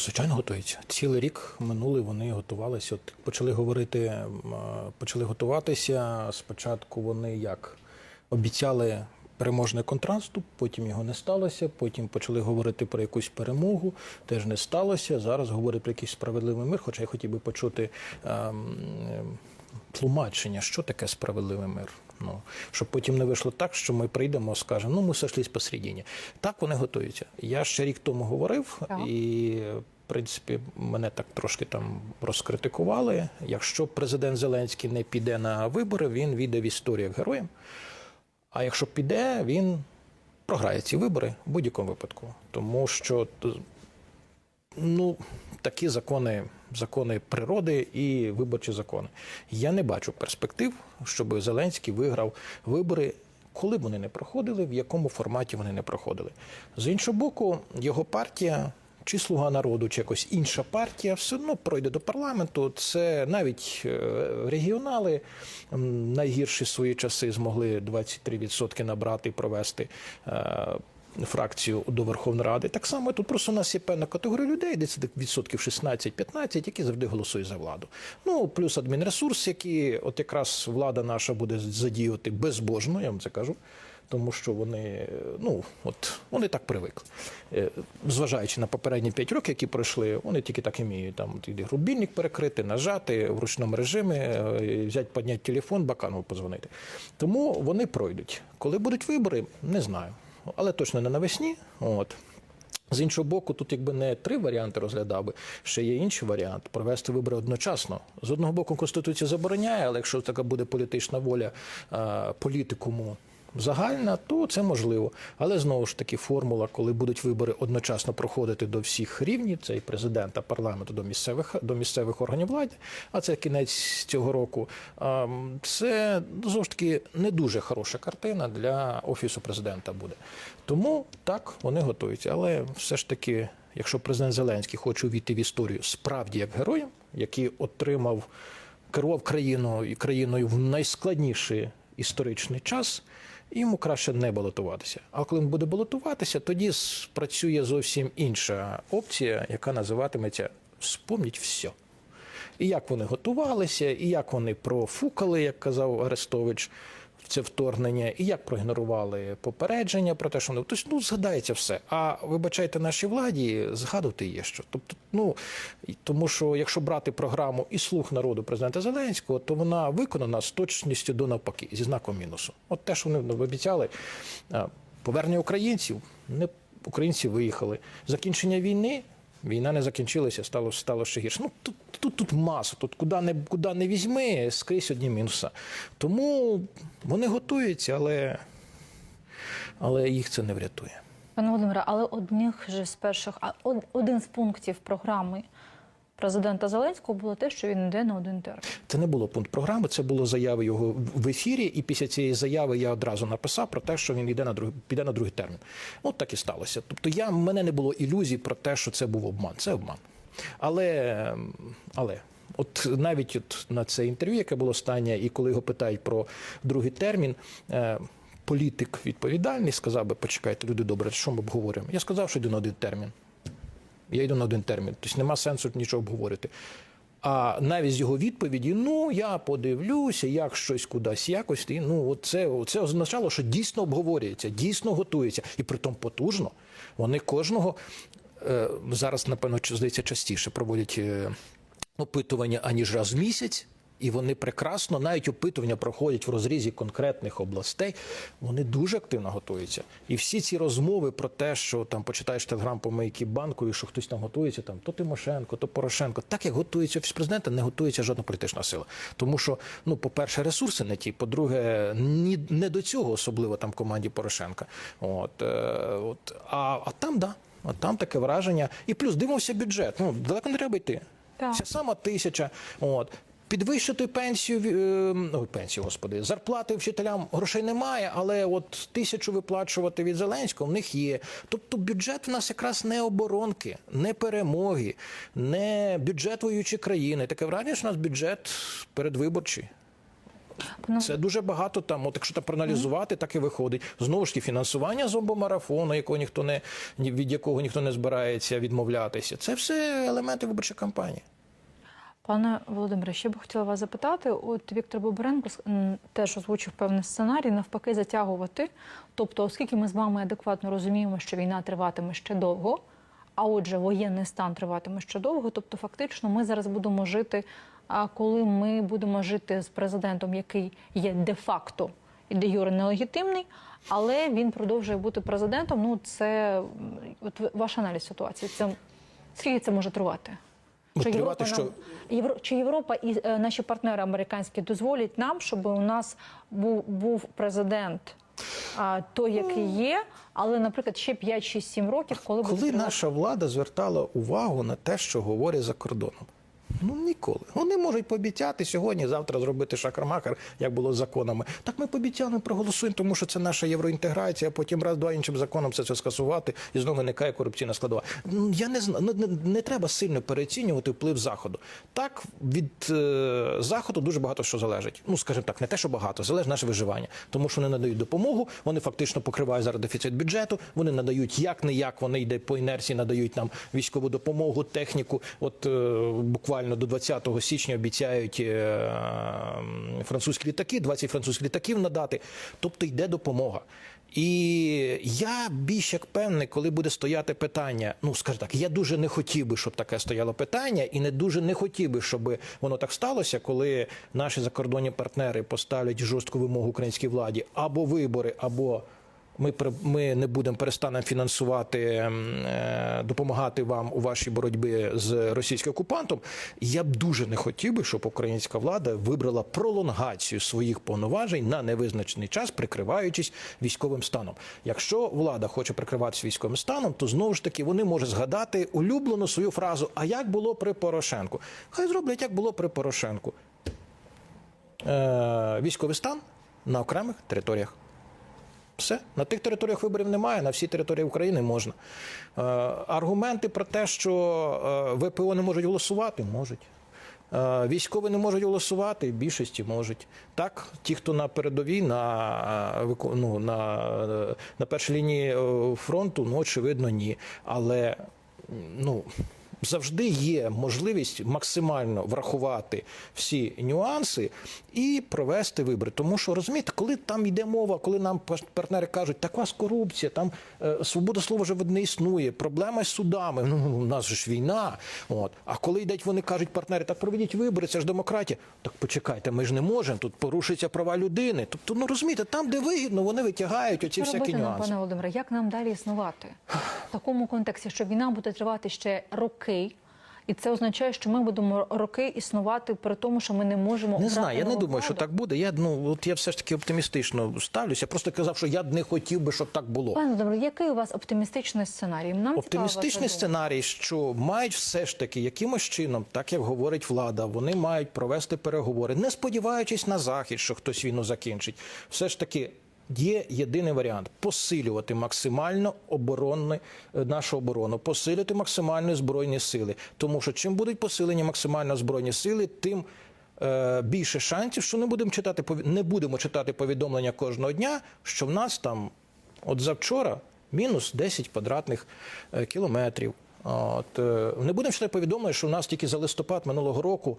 Звичайно, готуються. Цілий рік минулий вони готувалися. От почали говорити, е, почали готуватися. Спочатку вони як обіцяли переможний контраступ, потім його не сталося. Потім почали говорити про якусь перемогу, теж не сталося. Зараз говорять про якийсь справедливий мир. Хоча я хотів би почути. ем, ем, Тлумачення, що таке справедливий мир. Ну щоб потім не вийшло так, що ми прийдемо, скажемо, ну ми сошлись посередині. Так вони готуються. Я ще рік тому говорив, Так. і в принципі мене так трошки там розкритикували. Якщо президент Зеленський не піде на вибори, він війде в історію як героєм. А якщо піде, він програє ці вибори в будь-якому випадку, тому що ну, такі закони, закони природи і виборчі закони. Я не бачу перспектив, щоб Зеленський виграв вибори. Коли б вони не проходили, в якому форматі вони не проходили. З іншого боку, його партія, чи слуга народу, чи якась інша партія, все одно пройде до парламенту. Це навіть е, регіонали найгірші свої часи змогли 23% набрати і провести. Фракцію до Верховної Ради. Так само тут просто у нас є певна категорія людей, десь відсотків 16-15, які завжди голосують за владу. Ну плюс адмінресурс, який от якраз влада наша буде задіяти безбожно, я вам це кажу. Тому що вони, ну от вони так привикли. Е, Зважаючи на попередні 5 років, які пройшли, вони тільки так і вміють там рубільник перекрити, нажати в ручному режимі, е, взяти, підняти телефон, Баканову позвонити. Тому вони пройдуть. Коли будуть вибори, не знаю але точно не навесні. От. З іншого боку, тут якби не три варіанти розглядав би, ще є інший варіант провести вибори одночасно. З одного боку, Конституція забороняє, але якщо така буде політична воля е, політикуму загальна, то це можливо. Але знову ж таки, формула, коли будуть вибори одночасно проходити до всіх рівнів, це і президента, парламенту до місцевих до місцевих органів влади, а це кінець цього року. Це знову ж таки не дуже хороша картина для офісу президента буде. Тому так вони готуються. Але все ж таки, якщо президент Зеленський хоче увійти в історію справді як героєм, який отримав керував країною і країною в найскладніший історичний час. Йому краще не балотуватися. А коли він буде балотуватися, тоді спрацює зовсім інша опція, яка називатиметься Спомніть все. І як вони готувалися, і як вони профукали, як казав Арестович, це вторгнення, і як проігнорували попередження про те, що вони тобто, ну згадається все. А вибачайте, нашій владі згадувати є що. Тобто, ну тому що якщо брати програму і слух народу президента Зеленського, то вона виконана з точністю до навпаки, зі знаком мінусу. От те, що вони обіцяли, повернення українців, не українці виїхали. Закінчення війни. Війна не закінчилася, стало, стало ще гірше. Ну тут, тут, тут маса, тут куди не, куди не візьми, скрізь одні мінуси. Тому вони готуються, але, але їх це не врятує. Пане Володимире, але одних же з перших, один з пунктів програми президента Зеленського було те, що він йде на один термін. Це не було пункт програми, це було заява його в ефірі. І після цієї заяви я одразу написав про те, що він йде на другий, піде на другий термін. От так і сталося. Тобто, я в мене не було ілюзій про те, що це був обман. Це обман. Але, але. От навіть от на це інтерв'ю, яке було останнє, і коли його питають про другий термін, е, політик відповідальний сказав би, почекайте, люди добре, що ми обговорюємо? Я сказав, що йду на один термін. Я йду на один термін. Тобто нема сенсу нічого обговорити. А навіть з його відповіді, ну я подивлюся, як щось кудись якось. І, ну, це, це означало, що дійсно обговорюється, дійсно готується. І притом потужно. Вони кожного е, зараз, напевно, здається, частіше проводять е, опитування, аніж раз в місяць. І вони прекрасно, навіть опитування проходять в розрізі конкретних областей. Вони дуже активно готуються. І всі ці розмови про те, що там почитаєш телеграм по маякі банку, і що хтось там готується, там то Тимошенко, то Порошенко. Так як готується офіс президента, не готується жодна політична сила. Тому що, ну, по-перше, ресурси не ті. По-друге, ні не до цього, особливо там команді Порошенка. От, е, от а, а там да. От там таке враження. І плюс дивимося бюджет. Ну далеко не треба йти. Так. Ця сама тисяча. От. Підвищити пенсію, е, ну, пенсію, господи, зарплати вчителям грошей немає, але от тисячу виплачувати від Зеленського в них є. Тобто бюджет в нас якраз не оборонки, не перемоги, не бюджет воюючої країни. Таке враження, що у нас бюджет передвиборчий. Ну, Це дуже багато там. От якщо так проаналізувати, так і виходить. Знову ж таки, фінансування зомбомарафону, якого ніхто не від якого ніхто не збирається відмовлятися. Це все елементи виборчої кампанії. Пане Володимире, ще б хотіла вас запитати. От Віктор Бобренко теж озвучив певний сценарій, навпаки, затягувати. Тобто, оскільки ми з вами адекватно розуміємо, що війна триватиме ще довго, а отже, воєнний стан триватиме ще довго, тобто, фактично, ми зараз будемо жити. А коли ми будемо жити з президентом, який є де-факто і де юре нелегітимний, але він продовжує бути президентом. Ну, це от ваш аналіз ситуації. Це скільки це може тривати? Чи Європа, нам, Євро, чи Європа і е, наші партнери американські дозволять нам, щоб у нас був, був президент а, той, який є, але, наприклад, ще 5, 6, 7 років, коли, Коли наша влада звертала увагу на те, що говорять за кордоном? Ну ніколи. Вони можуть пообіцяти сьогодні, завтра зробити шакармакер, як було з законами. Так ми пообіцяли, проголосуємо, тому що це наша євроінтеграція, потім раз два іншим законом все це скасувати, і знову виникає корупційна складова. Я не знаю, ну, не, не треба сильно переоцінювати вплив заходу. Так від е, заходу дуже багато що залежить. Ну скажімо так, не те, що багато, залежить наше виживання, тому що вони надають допомогу, вони фактично покривають зараз дефіцит бюджету. Вони надають як не як, вони йде по інерції, надають нам військову допомогу, техніку. От е, буквально до 20 січня обіцяють е, французькі літаки, 20 французьких літаків надати. Тобто йде допомога. І я більш як певний, коли буде стояти питання, ну скажу так, я дуже не хотів би, щоб таке стояло питання, і не дуже не хотів би, щоб воно так сталося, коли наші закордонні партнери поставлять жорстку вимогу українській владі або вибори, або ми ми не будемо перестанемо фінансувати, ем, е, допомагати вам у вашій боротьбі з російським окупантом. Я б дуже не хотів би, щоб українська влада вибрала пролонгацію своїх повноважень на невизначений час, прикриваючись військовим станом. Якщо влада хоче прикриватися військовим станом, то знову ж таки вони можуть згадати улюблену свою фразу: а як було при Порошенку? Хай зроблять, як було при Порошенку. Е, військовий стан на окремих територіях. Все на тих територіях виборів немає, на всій території України можна. Е, аргументи про те, що е, ВПО не можуть голосувати, можуть. Е, військові не можуть голосувати, більшості можуть. Так, ті, хто на передовій, на, е, ну, на, на першій лінії фронту, ну, очевидно, ні. Але ну. Завжди є можливість максимально врахувати всі нюанси і провести вибори. Тому що розумієте, коли там йде мова, коли нам пар- партнери кажуть, так у вас корупція, там е, свобода слова вже не існує, проблема з судами. Ну у нас же ж війна. От а коли йдуть, вони кажуть, партнери, так проведіть вибори, це ж демократія. Так почекайте, ми ж не можемо. Тут порушуються права людини. Тобто, ну розумієте, там, де вигідно, вони витягають оці Що всякі робити нам, нюанси. пане Володимире, як нам далі існувати в такому контексті, що війна буде тривати ще роки, і це означає, що ми будемо роки існувати при тому, що ми не можемо Не знаю, я не думаю, що так буде. Я ну от я все ж таки оптимістично ставлюся. Просто казав, що я б не хотів би, щоб так було. Пане Володимире, який у вас оптимістичний сценарій? Нам Оптимістичний сценарій, що мають все ж таки якимось чином, так як говорить влада, вони мають провести переговори, не сподіваючись на захід, що хтось війну закінчить. Все ж таки. Є єдиний варіант посилювати максимально оборонну нашу оборону, посилити максимально збройні сили. Тому що чим будуть посилені максимально збройні сили, тим е, більше шансів, що не будемо читати не будемо читати повідомлення кожного дня, що в нас там, от завчора, мінус 10 квадратних е, кілометрів. От, е, не будемо ще повідомити, що в нас тільки за листопад минулого року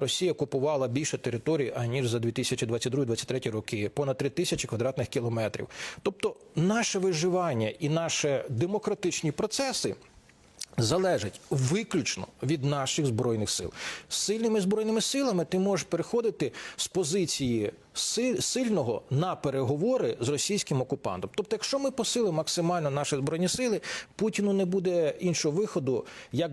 Росія купувала більше територій, аніж за 2022-2023 роки, понад 3 тисячі квадратних кілометрів. Тобто наше виживання і наші демократичні процеси залежить виключно від наших збройних сил. З сильними збройними силами ти можеш переходити з позиції сильного на переговори з російським окупантом. Тобто, якщо ми посилимо максимально наші збройні сили, Путіну не буде іншого виходу, як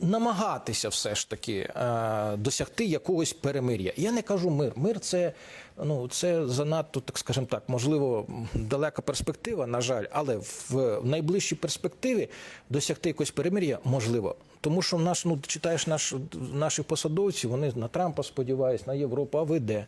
намагатися все ж таки е, досягти якогось перемир'я. Я не кажу мир. Мир це ну це занадто, так скажемо так, можливо, далека перспектива, на жаль, але в найближчій перспективі досягти якогось перемир'я можливо. Тому що в наш, ну читаєш наш, наших посадовців, вони на Трампа сподіваються, на Європу, а ви де?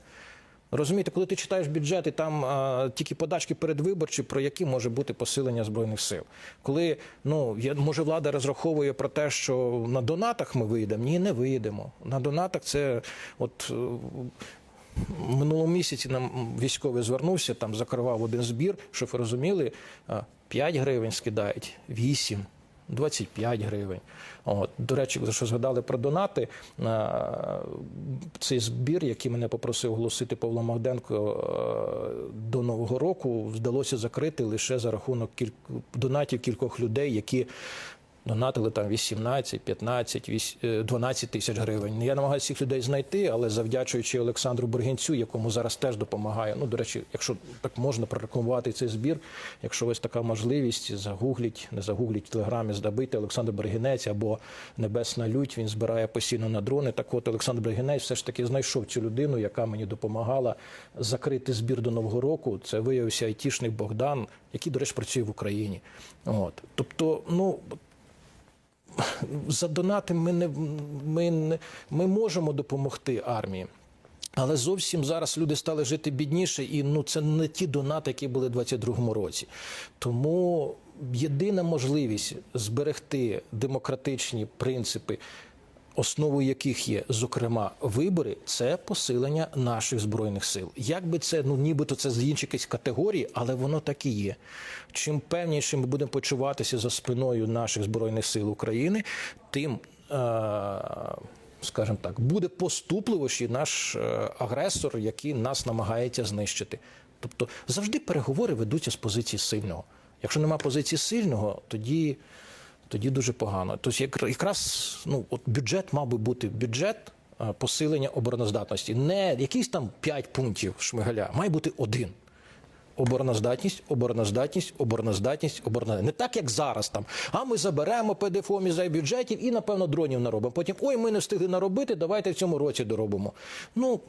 Розумієте, коли ти читаєш бюджети, там а, тільки подачки передвиборчі, про які може бути посилення збройних сил. Коли ну я може влада розраховує про те, що на донатах ми вийдемо, ні, не вийдемо. На донатах це от. е, Минулого місяці нам військовий звернувся, там закривав один збір, щоб ви розуміли, а, 5 гривень скидають, 8, 25 гривень. От. До речі, за що згадали про донати, а, цей збір, який мене попросив оголосити Павло Магденко е, до Нового року, вдалося закрити лише за рахунок кіль... донатів кількох людей, які Донатили там 18, 15, вісь- е, 12 тисяч гривень. Я намагаюся цих людей знайти, але завдячуючи Олександру Бургінцю, якому зараз теж допомагає. Ну, до речі, якщо так можна прорекламувати цей збір, якщо ось така можливість, загугліть, не загугліть в телеграмі, здабити Олександр Бергінець або Небесна Лють. Він збирає постійно на дрони. Так от Олександр Бергінець все ж таки знайшов цю людину, яка мені допомагала закрити збір до Нового року. Це виявився айтішник Богдан, який, до речі, працює в Україні. От. Тобто, ну за донати ми не ми, не, ми можемо допомогти армії. Але зовсім зараз люди стали жити бідніше, і ну це не ті донати, які були в 22-му році. Тому єдина можливість зберегти демократичні принципи, основою яких є, зокрема, вибори, це посилення наших збройних сил. Як би це, ну нібито це з інші категорії, але воно так і є. Чим певніше ми будемо почуватися за спиною наших збройних сил України, тим. Е- скажімо так, буде поступливіший наш е, агресор, який нас намагається знищити. Тобто завжди переговори ведуться з позиції сильного. Якщо нема позиції сильного, тоді, тоді дуже погано. Тобто як- якраз ну, от бюджет мав би бути бюджет е, посилення обороноздатності. Не якісь там 5 пунктів шмигаля, має бути один. Обороноздатність, обороноздатність, обороноздатність, обороноздатність. Не так, як зараз там. А ми заберемо ПДФО мізай бюджетів і, напевно, дронів наробимо. Потім ой, ми не встигли наробити, давайте в цьому році доробимо. Ну,